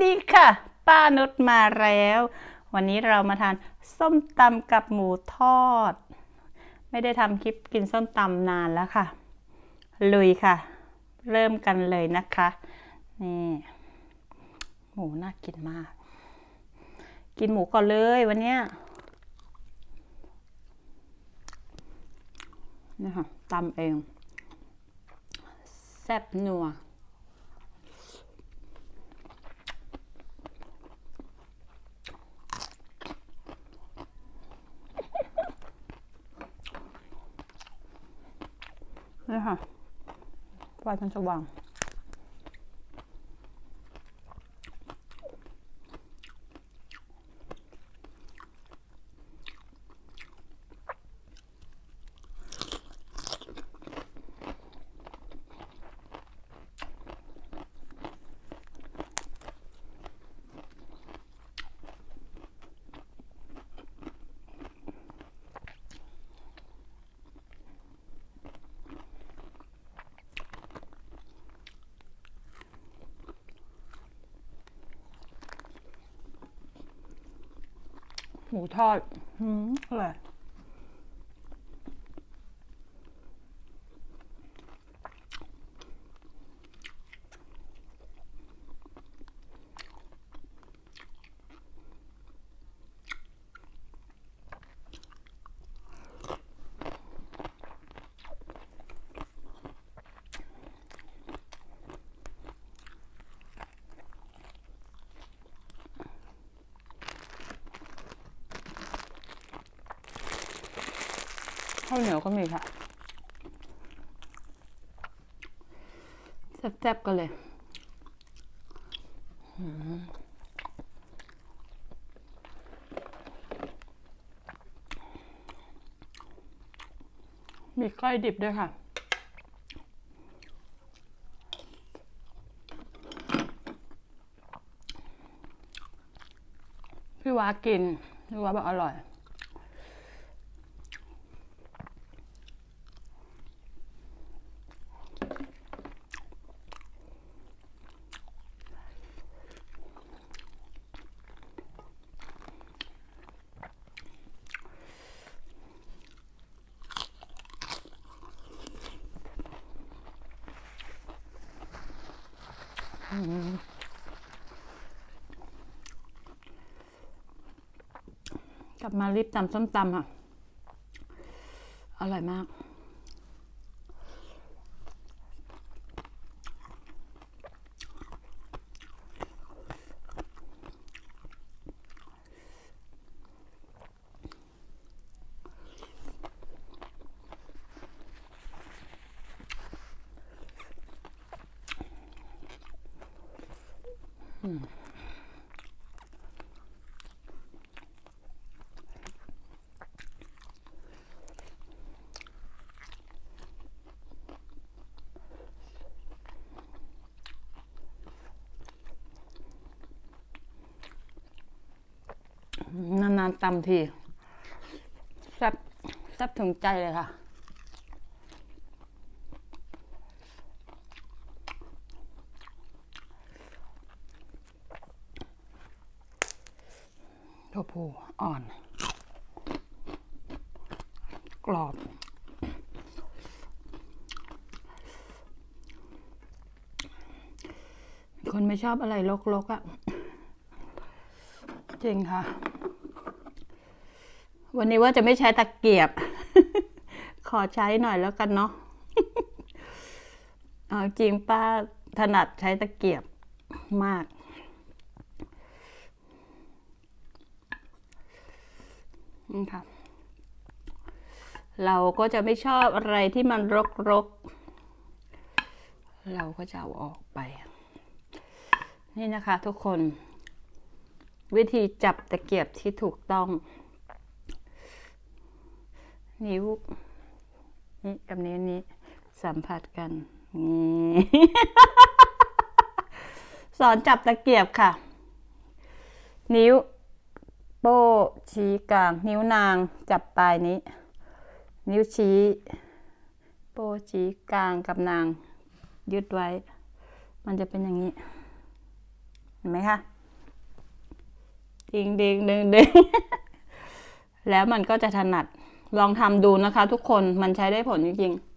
ดีค่ะ ป้านุชมาแล้ว วันนี้เรามาทานส้มตำกับหมูทอด ไม่ได้ทำคลิปกินส้มตำนานแล้วค่ะ ลุยค่ะ เริ่มกันเลยนะคะ นี่ หมูน่ากินมาก กินหมูก่อนเลยวันเนี้ยนี่ค่ะตำเอง แซ่บนัว นี่ค่ะไฟมันสว่าง หมูทอด อืมอร่อย ข้าวเหนียวก็มีค่ะแซ่บๆกันเลยมมีก้อยดิบด้วยค่ะ พี่วากินพี่วาบอกอร่อย กลับ มารีบตำส้มตำค่ะ อร่อยมาก นานๆ ตำทีแซ่บแซ่บถึงใจเลยค่ะโอ้โหอ่อน กรอบคนไม่ชอบอะไรลกๆอะ่ะ จริงค่ะ วันนี้ว่าจะไม่ใช้ตะเกียบ ขอใช้หน่อยแล้วกันเนาะเอาจริงป้าถนัดใช้ตะเกียบมาก นี่ค่ะ เราก็จะไม่ชอบอะไรที่มันรกๆ เราก็จะเอาออกไป นี่นะคะทุกคน วิธีจับตะเกียบที่ถูกต้อง นิ้วนี่กับนิ้วนี้สัมผัสกันนี่สอนจับตะเกียบค่ะ นิ้ว โป้ชี้กลาง นิ้วนางจับปลายนี้ นิ้วชี้ โป้ชี้กลางกับนาง ยึดไว้ มันจะเป็นอย่างนี้ เห็นไหมคะดิงดิงดิงดิงแล้วมันก็จะถนัด ลองทำดูนะคะ ทุกคนมันใช้ได้ผลจริงๆ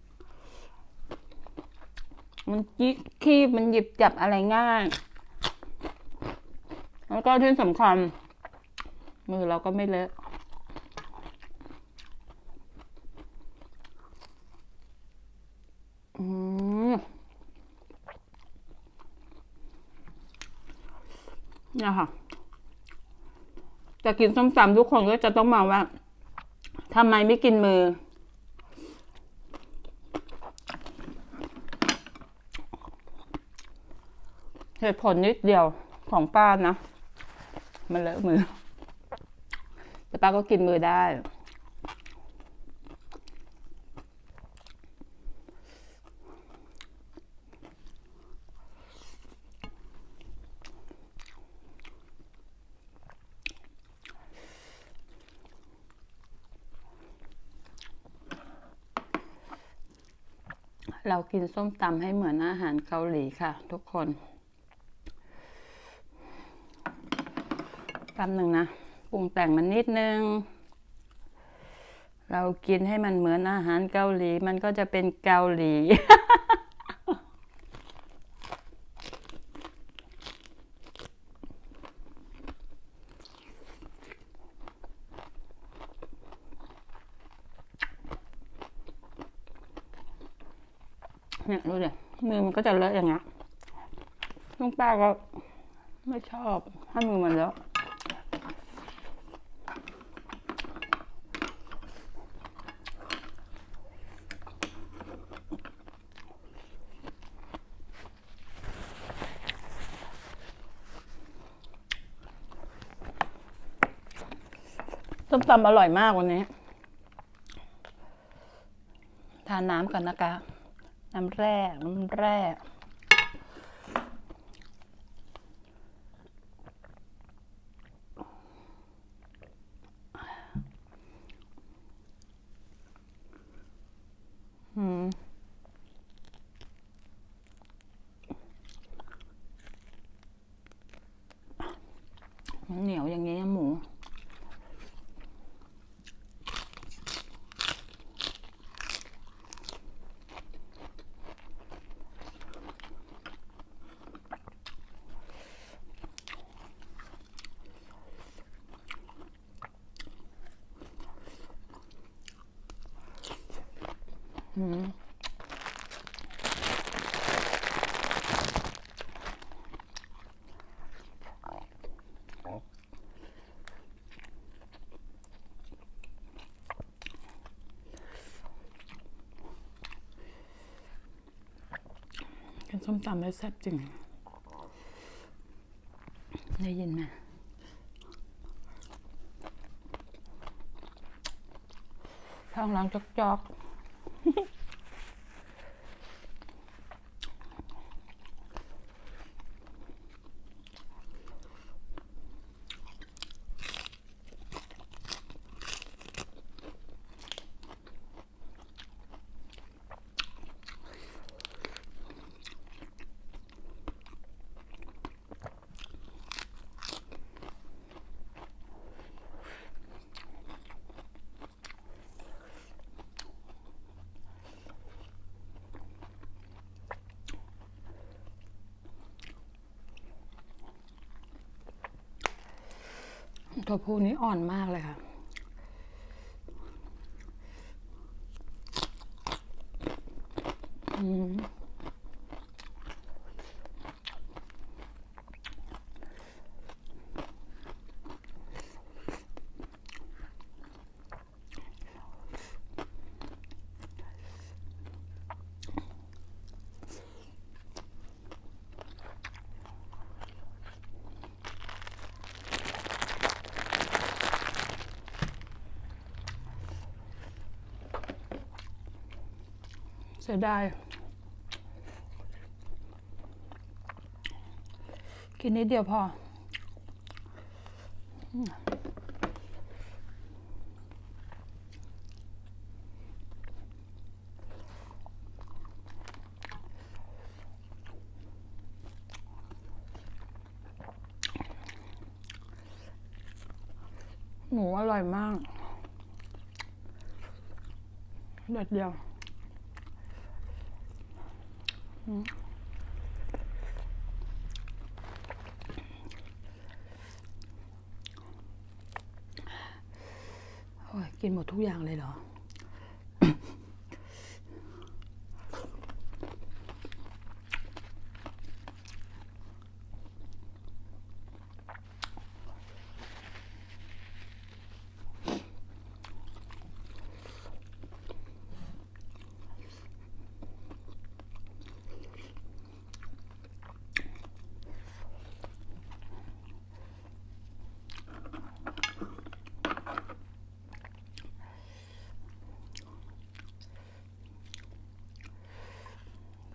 มันยิคีบมันหยิบจับอะไรง่าย แล้วก็ที่สำคัญ มือเราก็ไม่เลอะอืมเนี่ยค่ะจะกินส้มตำทุกคนก็จะต้องมาว่า ทำไมไม่กินมือ เหตุผลนิดเดียวของป้านะ มันเลอะมือ แต่ป้าก็กินมือได้ กินส้มตำให้เหมือนอาหารเกาหลีค่ะ ทุกคนแป๊บหนึ่งนะปรุงแต่งมันนิดนึง เรากินให้มันเหมือนอาหารเกาหลี มันก็จะเป็นเกาหลี เนี่ยดูดิมือมัน ก็จะเลอะอย่างเงี้ยลุงป้าก็ไม่ชอบให้มือมันเลอะส้มตำอร่อยมากวันนี้ ทานน้ำก่อนนะคะ น้ำแร่ น้ำแร่ อืม เหนียวอย่างนี้ยหมู อืมกิน ส้มตำแล้วแซ่บจริง ได้ยินไหมท้องร้องจอกๆ ตัวผู้นี้อ่อนมากเลยค่ะ อืม เสียดาย กินนิดเดียวพอ หมูอร่อยมากเด็ดเดียว กินหมดทุกอย่างเลยเหรอ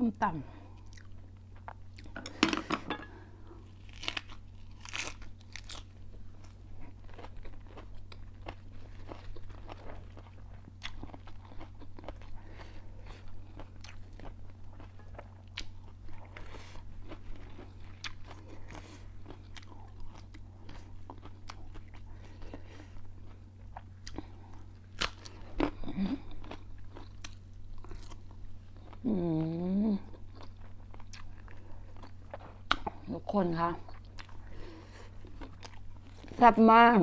ต้มตำอืมทุก คนคะแซ่บมาก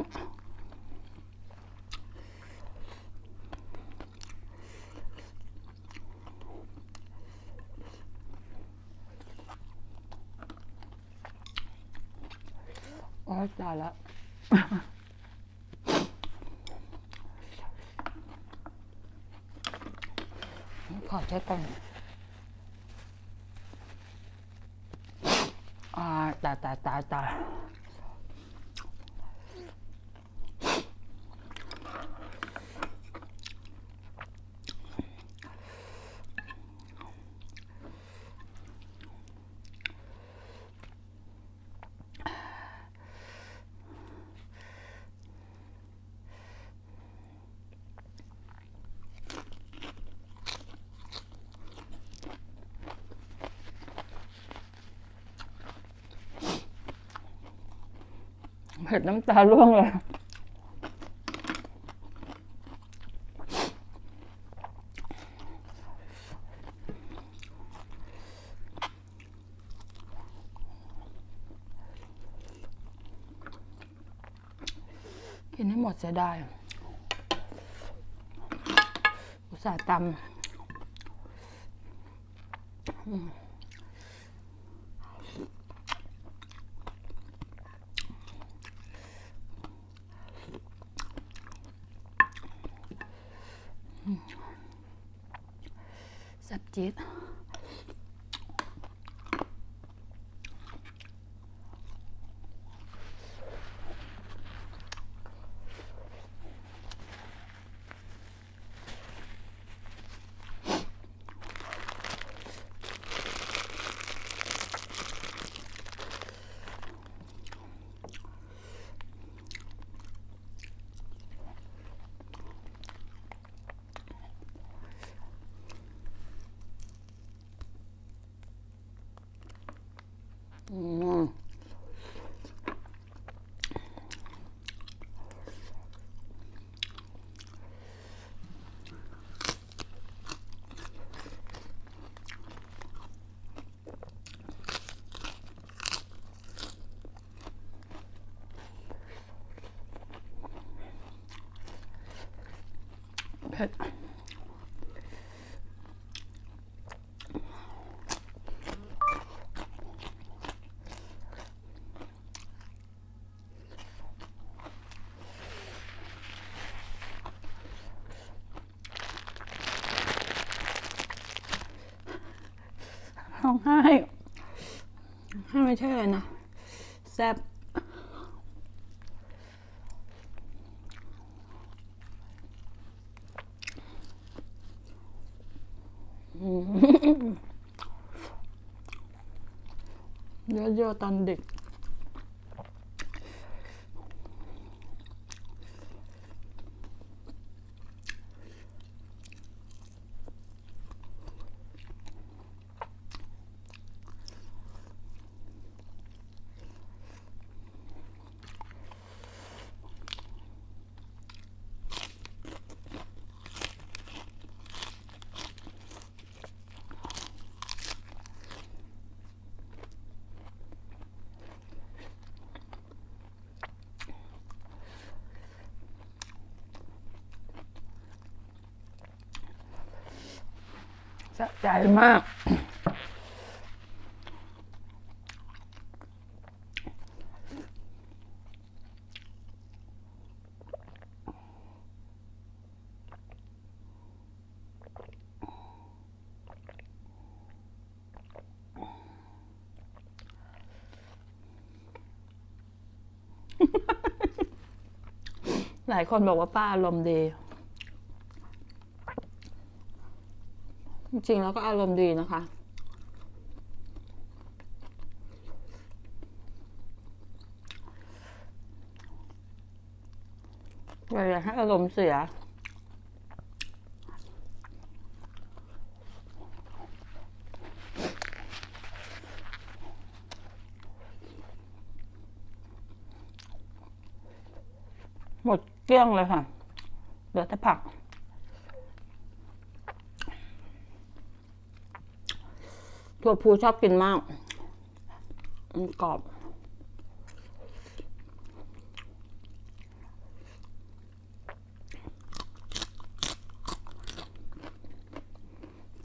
โอ้ยตายแล้วขอเช็คก่อ นอ่าตายตายตายตาย เผ็ดน้ำตาร่วงเลยกินให้หมดเสียดายอุตส่าห์ตำ อืม เผ็ด ร้องไห้ให้ไม่ใช่เลยนะแซ่บอืมเยอะๆตอนเด็ก สะใจมาก หลายคนบอกว่าป้าอารมณ์ดี จริงๆแล้วก็อารมณ์ดีนะคะ อย่าให้อารมณ์เสียหมดเกลี้ยงเลยค่ะ เหลือแต่ผัก ถั่วพูชอบกินมากมันกรอบ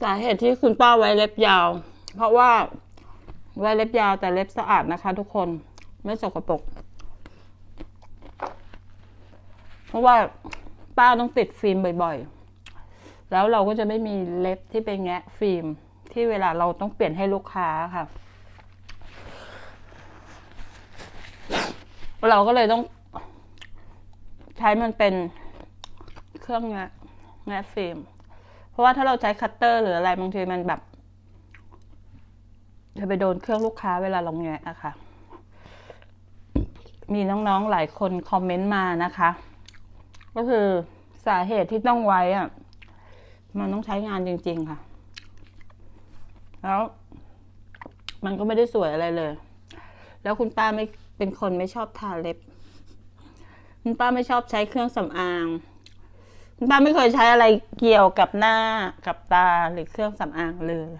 สาเหตุที่คุณป้าไว้เล็บยาว เพราะว่าไว้เล็บยาวแต่เล็บสะอาดนะคะทุกคนไม่สกปรกเพราะว่าป้าต้องติดฟิล์มบ่อยๆ แล้วเราก็จะไม่มีเล็บที่ไปแงะฟิล์ม ที่เวลาเราต้องเปลี่ยนให้ลูกค้าค่ะ เราก็เลยต้อง ใช้มันเป็นเครื่องแงะงะฟิล์มเพราะว่าถ้าเราใช้คัตเตอร์หรืออะไรบางทีมันแบบจะไปโดนเครื่องลูกค้าเวลาเราแงะอะค่ะ มีน้องๆหลายคนคอมเมนต์มานะคะ ก็คือสาเหตุที่ต้องไว้อะมันต้องใช้งานจริง ๆ ค่ะ แล้ว มันก็ไม่ได้สวยอะไรเลย แล้วคุณป้าไม่เป็นคนไม่ชอบทาเล็บ คุณป้าไม่ชอบใช้เครื่องสำอาง คุณป้าไม่เคยใช้อะไรเกี่ยวกับหน้ากับตาหรือเครื่องสำอางเลย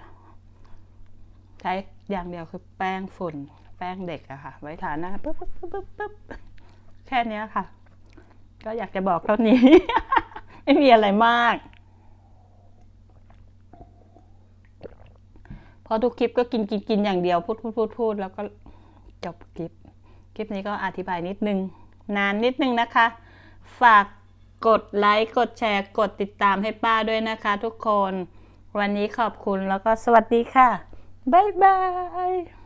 ใช้อย่างเดียวคือแป้งฝุ่น แป้งเด็กอะค่ะ ไว้ทาหน้าปุ๊บปุ๊บปุ๊บปุ๊บแค่นี้ค่ะ ก็อยากจะบอกเท่านี้ ไม่มีอะไรมาก พราะทุกคลิปก็กินกินกินอย่างเดียวพูดพูดพูดพูดแล้วก็จบคลิป คลิปนี้ก็อธิบายนิดนึง นานนิดนึงนะคะ ฝากกดไลค์กดแชร์ กดติดตามให้ป้าด้วยนะคะ ทุกคน วันนี้ขอบคุณแล้วก็สวัสดีค่ะ บ๊ายบาย